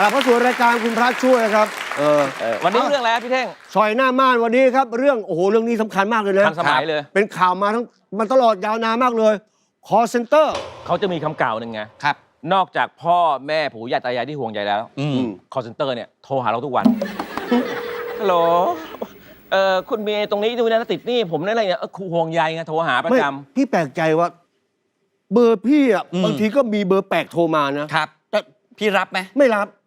กลับเข้าสู่รายการคุณพระช่วยครับเออเออวันนี้เรื่องอะไรครับพี่เท่ง ซอยหน้าม่านวันนี้ครับ เรื่องโอ้โหเรื่องนี้สำคัญมากเลยนะทันสมัยเลย เป็นข่าวมาทั้งมันตลอดยาวนานมากเลย call center เขาจะมีคำกล่าวหนึ่งไง ครับ นอกจากพ่อแม่ปู่ย่าตายายที่ห่วงใยแล้วอืม คอเซนเตอร์เนี่ยโทรหาเราทุกวัน ฮัลโหล เออคุณเมย์ตรงนี้ดูนะติดหนี่ผมนั่นอะไรเนี่ยเออครูห่วงใยไงโทรหาประไม่จพี่แปลกใจว่า เบอร์พี่อะอืม บางทีก็มีเบอร์แปลกโทรมานะ ครับ แต่พี่รับไหมไม่รับำ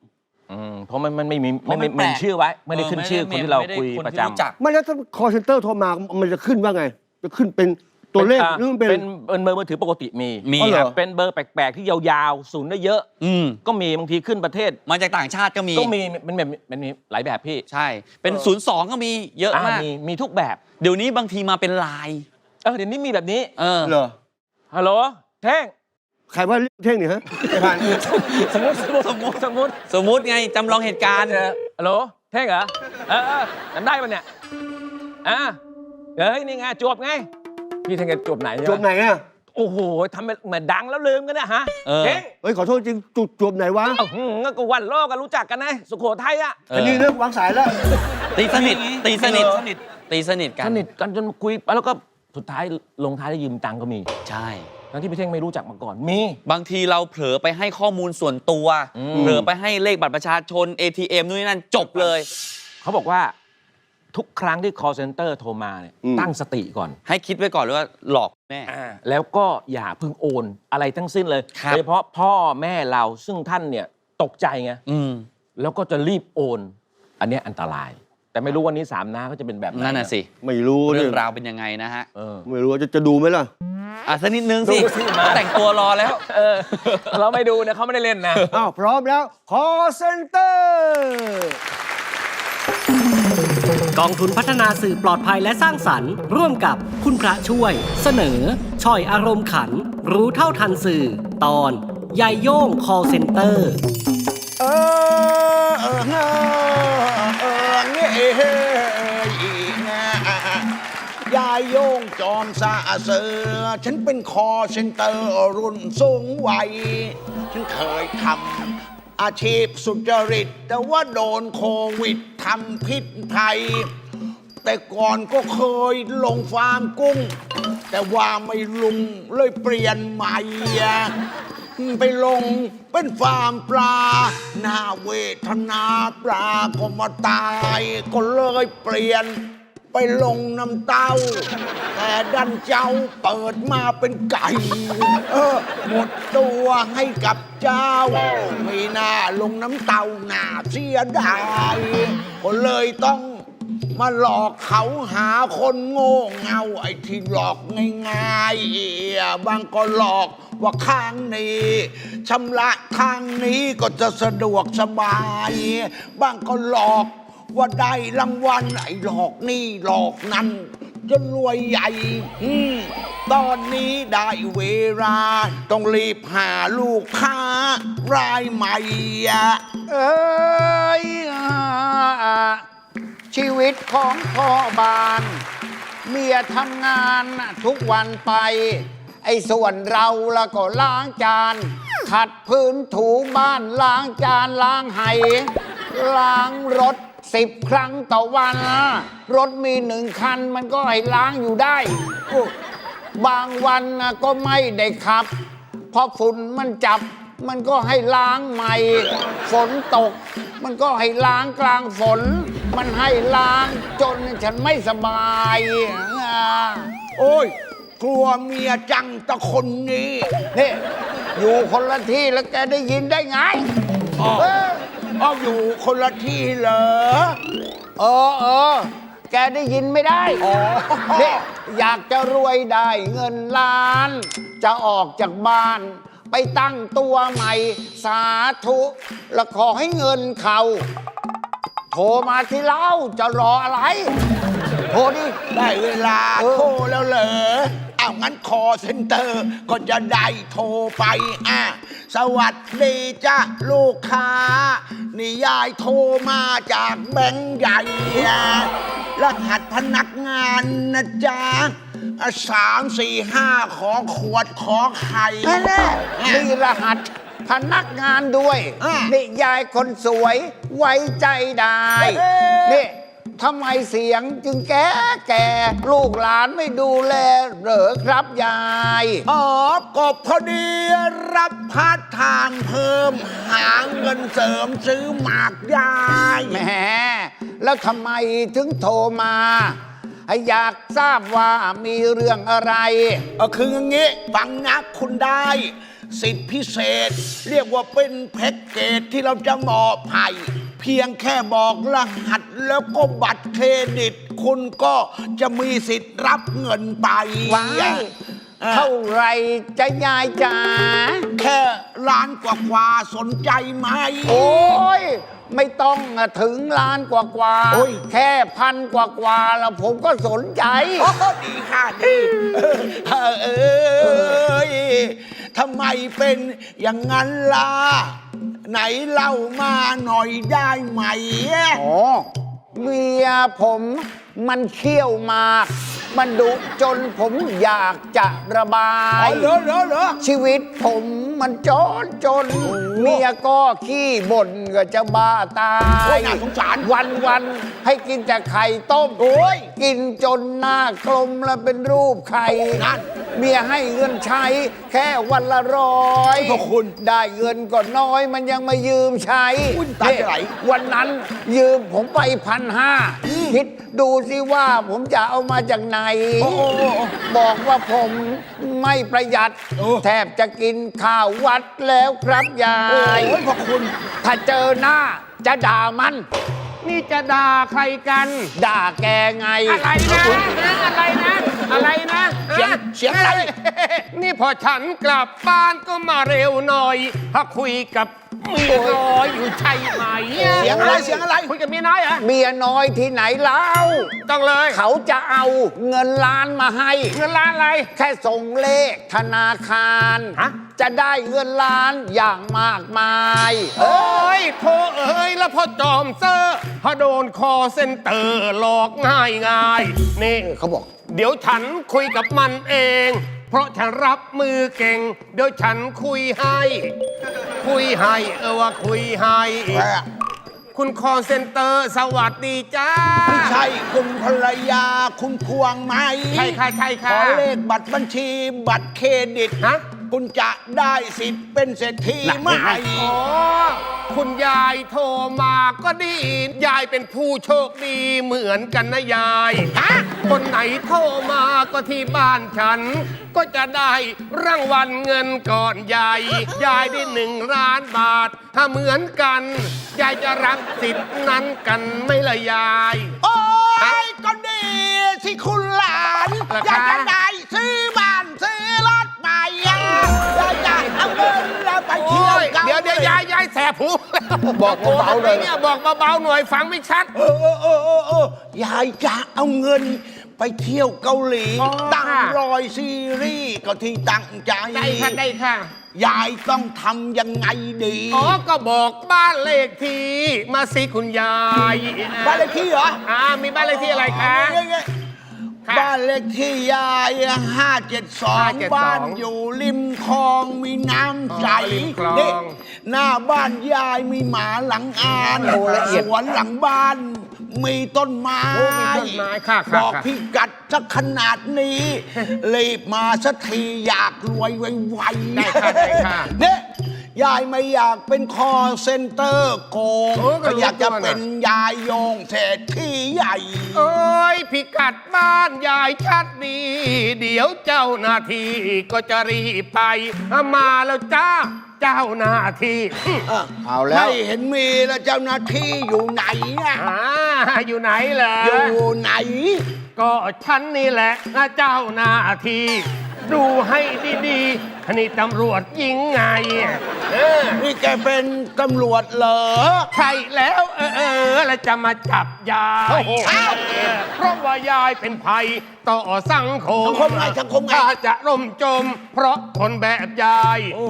อืมเพราะมันมันไม่มีเพราะไม่มันไม่แปลกมีชื่อไว้ ไม่ได้ขึ้นชื่อคนที่เราไม่ได้คุยคนประที่จำรู้จักไม่แล้วถ้า call center โทรมามันจะขึ้นว่าไง จะขึ้นเป็นตัวเลขอะหรือมันเป็น เป็นเป็นเบอร์มือถือปกติมีมี อ๋อเหรอครับเป็นเบอร์แปลกๆ ที่ยาวๆศูนย์ได้เยอะอืมก็มีบางทีขึ้นประเทศ มาจากต่างชาติก็มี ก็มีมันแบบมันมีหลายแบบพี่ใช่ เป็นศูนย์สองก็มีเยอะอะมาก มีมีทุกแบบเดี๋ยวนี้บางทีมาเป็นไลน์เออเดี๋ยวนี้มีแบบนี้ เออ เหรอฮัลโหลเท่ง ใครว่าเท่งเนี่ยฮะไอ้ผ่านสมมติสมมติสมมติสมมติสมมุติไงจำลองเหตุการณ์เออฮัลโหลเท่งเหรอเออเออจำได้ปะเนี่ยอะเฮ้ยนี่ไงจวบไงพี่เท่งจะจวบไหนจบไหนอะโอ้โหทำเป็นเหมือนดังแล้วลืมกันนะฮะเออเท่งเฮ้ยขอโทษจริงจุดจบไหนวะเอ้าหืมก็วันโลกกันรู้จักกันนะสุโขทัยอะเออันอนี้เริ่มวางสายแล้ว ตีสนิทตีสนิทเออสนิทตีสนิทกันสนิทกันจนคุยไปแล้วก็สุดท้ายลงท้ายได้ยืมตังค์ก็มีใช่ ทั้งที่พี่เท่งไม่รู้จักมาก่อนมี บางทีเราเผลอไปให้ข้อมูลส่วนตัวอืม เผลอไปให้เลขบัตรประชาชน ATM นู่นนนั่นจบเลย เขาบอกว่าทุกครั้งที่ call center โทรมาเนี่ยอืม ตั้งสติก่อน ให้คิดไว้ก่อนเลยว่าหลอกแน่ แล้วก็อย่าเพึ่งโอนอะไรทั้งสิ้นเลยครับ โดยเฉพาะพ่อแม่เราซึ่งท่านเนี่ยตกใจไง อืม แล้วก็จะรีบโอน อันเนี้ยอันตราย แต่ไม่รู้วันนี้สามน้าเขาจะเป็นแบบไหนั่นน่ะสิ ไม่รู้เรื่เนี่อยงราวเป็นยังไงนะฮะ เออ ไม่รู้ว่าจะจะดูไหมล่ะ อะสักนิดนึงสิดูสิมาแต่งตัวรอแล้ว เออ เราไม่ดูนะเขาไม่ได้เล่นนะ อ้าวพร้อมแล้ว call center กองทุนพัฒนาสื่อปลอดภัยและสร้างสรรค์ ร่วมกับคุณพระช่วย เสนอ ช่อยอารมณ์ขัน รู้เท่าทันสื่อ ตอนยายโย่ง call center เออเออเออเออเงี้ยเฮ้ โยงจอมซาเสือ ฉันเป็นคอเซนเตอร์รุ่นสูงวัย ฉันเคยทำอาชีพสุจริต แต่ว่าโดนโควิดทำพิษภัย แต่ก่อนก็เคยลงฟาร์มกุ้ง แต่ว่าไม่ลุงเลยเปลี่ยนใหม่ไปลงเป็นฟาร์มปลาหน้าเวทนาปลาก็มาตาย ก็เลยเปลี่ยน ไปลงน้ำเต้า แต่ดันเจ้าเปิดมาเป็นไก่ เออ หมดตัวให้กับเจ้าไม่น่าลงน้ำเต้าหน้าเสียดายก็เลยต้องมาหลอกเขาหาคนโง่เงา ไอ้ที่หลอกง่ายๆบางก็หลอกว่าข้างนี้ชำระทางนี้ก็จะสะดวกสบาย บางก็หลอก ว่าได้รางวัลไอ้หลอกนี่หลอกนั่นจนรวยใหญ่อืมตอนนี้ได้เวลา ต้องรีบหาลูกค้ารายใหม่อะเอ้ยอ่าชีวิตของพ่อบาน เมียทำงานทุกวันไป ไอ้ส่วนเราล้วก็ล้างจาน ขัดพื้นถูบ้านล้างจานล้างไหล้างรถ สิบครั้งต่อวันรถมีหนึ่งคันมันก็ให้ล้างอยู่ได้ บางวันน่ะก็ไม่ได้ขับ เพราะฝุ่นมันจับมันก็ให้ล้างใหม่ ฝนตก มันก็ให้ล้างกลางฝน มันให้ล้างจนฉันไม่สบายอะโอ้ย กลัวเมียจังตะคนนี้ นี่ อยู่คนละที่แล้วแกได้ยินได้ไง เออ เอาอยู่คนละที่เหรอ เออเออ แกได้ยินไม่ได้นี่อยากจะรวยได้เงินล้าน จะออกจากบ้าน ไปตั้งตัวใหม่ สาธุ แล้วขอให้เงินเขาโทรมาที่เล่าจะรออะไร โทรดิ ได้เวลาโทรแล้วเหรอ เอางั้นคอเซ็นเตอร์ก็จะได้โทรไปอะ สวัสดีจ้ะลูกค้า นี่ยายโทรมาจากแบงค์ใหญ่อะรหัสพนักงานนะจ๊ะอะสามสี่ห้าขอขวดขอไข่แน่ๆมีรหัสพนักงานด้วย อ่านี่ยายคนสวยไว้ใจได้ เอ๊ะนี่ ทำไมเสียงจึงแก่แก่ลูกหลานไม่ดูแลเหรอครับยาย อ๋อก็พอดีรับพาร์ทไทม์เพิ่มหาเงินเสริมซื้อหมากยายแหมแล้วทำไมถึงโทรมาให้อยากทราบว่ามีเรื่องอะไรเออคืออย่างงี้ฟังนะคุณได้ สิทธิพิเศษ เรียกว่าเป็นแพ็กเกจที่เราจะมอบให้ เพียงแค่บอกรหัสแล้วก็บัตรเครดิต คุณก็จะมีสิทธิ์รับเงินไปว้ายเออเท่าไหรจะยายจ๋าแค่ล้านกว่าๆสนใจไหม โอ้ย ไม่ต้องถึงล้านกว่ากว่าโอ้ย แค่พันกว่ากว่าแล้วผมก็สนใจ โอ้ดีค่ะดีเออเอยทำไมเป็นอย่างนั้นล่ะ ไหนเล่ามาหน่อยได้ไหมอ๋อเมียผมมันเขี้ยวหมาก มันดุจนผมอยากจะระบาอ๋อย เหรอเหรอเหรอ ชีวิตผมมันจนจน เมียก็ขี้บ่นก็จะบ้าตาโอ้ยยน่าสงสารวันวันๆให้กินแต่ไข่ต้มโอ้ย กินจนหน้ากลมแล้วเป็นรูปไข่นั่น เมียให้เงินใช้แค่วันละร้อยพระคุณ ได้เงินก็น้อยมันยังมายืมใช้อุ้ยตายจะไหลวันนั้นยืมผมไปพันห้าคิดดูสิว่าผมจะเอามาจากไหน โอ้โอ้โอ้บอกว่าผมไม่ประหยัด โอ้ แทบจะกินข้าววัดแล้วครับยาโอ้ยยพระคุณ ถ้าเจอหน้าจะด่ามัน นี่จะด่าใครกัน ด่าแกไงอะไรนะนะอะไรนะ อะไรนะเสียงฮะเสียงอะไร นี่พอฉันกลับบ้านก็มาเร็วหน่อยถ้าคุยกับเมียน้อยอยู่ใช่ไหมเสียงอะไรเสียงอะไรคุยกับเมียน้อยเหรอเมียน้อยที่ไหนเล่าต้องเลย เขาจะเอาเงินล้านมาให้ เงินล้านอะไร แค่ส่งเลขธนาคารฮะจะได้เงินล้านอย่างมากมายโอ้ยโทเอ้ยแล้วพอจอมเซอร์พอโดนคอเส้นเตอร์หลอกง่ายง่ายๆนี่เขาบอก เดี๋ยวฉันคุยกับมันเอง เพราะฉันรับมือเก่งเดี๋ยวฉันคุยให้ คุยให้ เออว่าคุยให้คุณคอเซ็นเตอร์ สวัสดีจ้า ไม่ใช่คุณภรรยาคุณควงไหมใช่ค่ะใช่ขค่ะ อเลขบัตรบัญชี บัตรเครดิต ฮะ คุณจะได้สิทธิ์เป็นเศรษฐีไหมอ๋อคุณยายโทรมาก็ดี ยายเป็นผู้โชคดีเหมือนกันนะยายฮะคนไหนโทรมาก็ที่บ้านฉัน ก็จะได้รางวัลเงินก่อนใหญ่ยายได้หนึ่งล้านบาท ถ้าเหมือนกัน ยายจะรับสิทธิ์นั้นกันไหม่ละยาย โอ้ยก็ดีสิคุณหลานเหรออยากคะจะได้ เดี๋ยวยายยายแสบหูบอกเบาๆเลยเนี่ยบอกเบาๆหน่อยฟังไม่ชัด เออเออเออเออเออยายจะเอาเงินไปเที่ยวเกาหลี อ๋อตั้งค่ะ รอยซีรีส์ก็ที่ตั้งใจได้ค่ะได้ค่ะยายต้องทำยังไงดีอ๋อก็บอกบ้านเลขที่มาสิคุณยายบ้านเลขที่เหรอ อ่ามีบ้านเลขที่อะไรคะเงี้ย ค่ะบ้านเลขที่ยายห้าเจ็ดสอง572บ้านอยู่ริมคลองมีน้ำใสอ๋อริมคลอง นี่หน้าบ้านยายมีหมาหลังอานโอ้ละเอีสยดวนหลังบ้าน มีต้นไม้โอ้มีต้นไม้ค่ะบค่ะอกค่ะพี่กัดสักขนาดนี้รีบมาสักทีอยากรวยไวๆได้ค่ะได้ค่ะเนี่ยยายไม่อยากเป็นคอเซ็นเตอร์โกงโอ้ก็ก็รู้อยากจะตัวนะเป็นยายโยงเศรษฐีใหญ่เอ้ ยพิกัดบ้านยายชัดดี เดี๋ยวเจ้าหน้าที่ก็จะรีบไปมาแล้วจ้าเจ้าหน้าที่เอาแล้ว ไม่เห็นมีแล้วเจ้าหน้าที่อยู่ไหนอะอ่าอยู่ไหนเหรออยู่ไหน ก็ฉันนี่แหละนะเจ้าหน้าที่ ดูให้ดีๆ นี่ตำรวจยิงไงเออนี่แกเป็นตำรวจเหรอ ใช่แล้วเออเออแล้วจะมาจับยายโอ้โหเออเพราะว่ายายเป็นภัยต่อสังคมสังคมไงสังคมไง ถ้าจะร่มจม เพราะคนแบบยาย โอ้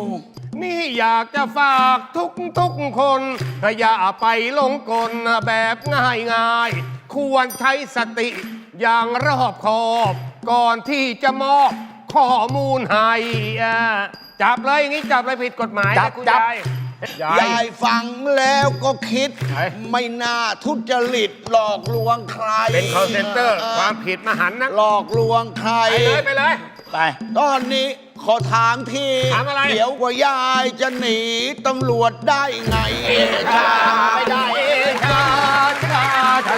นี่อยากจะฝากทุกทุกๆคนอย่าไปหลงกลแบบง่ายง่ายๆควรใช้สติอย่างรอบคอบ ก่อนที่จะมอบ ข้อมูลให้อะจับเลยอย่างนี้จับเลยผิดกฎหมายจันะบคุณจับ ยายยายยายฟังแล้วก็คิดไอ้ไม่น่าทุจริตหลอกลวงใครเป็น call center ความผิดมหันต์นะหลอกลวงใคร ไปเลยไปเลย ไป ตอนนี้ขอถามทีถามอะไร เดี๋ยวกว่ายายจะหนีตำรวจได้ไงเอชาไม่ได้เอชาชาชาชาชา ไม่ได้ไม่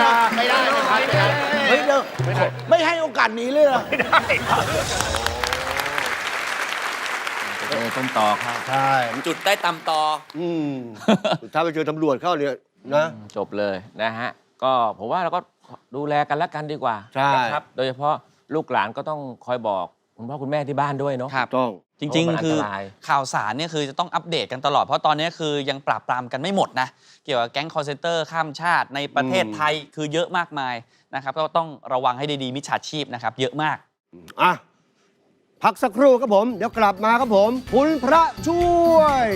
ได้ไม่ได้เฮ้ยเดี๋ยวไม่ให้โอกาสหนีเลยเหรอไม่ได้เออต้นต่อครับใช่จุดได้ตำตอ อืมถ้าไปเจอตำรวจเข้าเนี่ยนะ จบเลยนะฮะ ก็ผมว่าเราก็ดูแลกันแล้วกันดีกว่าใช่ นะครับ โดยเฉพาะลูกหลานก็ต้องคอยบอก คุณพ่อคุณแม่ที่บ้านด้วยเนาะ ครับ ต้องจริงเพราะมันๆคืออันตราย ข่าวสารเนี่ยคือจะต้องอัปเดตกันตลอด เพราะตอนนี้คือยังปราบปรามกันไม่หมดนะ เกี่ยวกับแก๊งคอร์เซนเตอร์ข้ามชาติในประเทศไทยคือเยอะมากมายนะครับก็ต้องระวังให้ดีๆมิจฉาชีพนะครับเยอะมาก อะ พักสักครู่ครับผม เดี๋ยวกลับมาครับผม คุณพระช่วย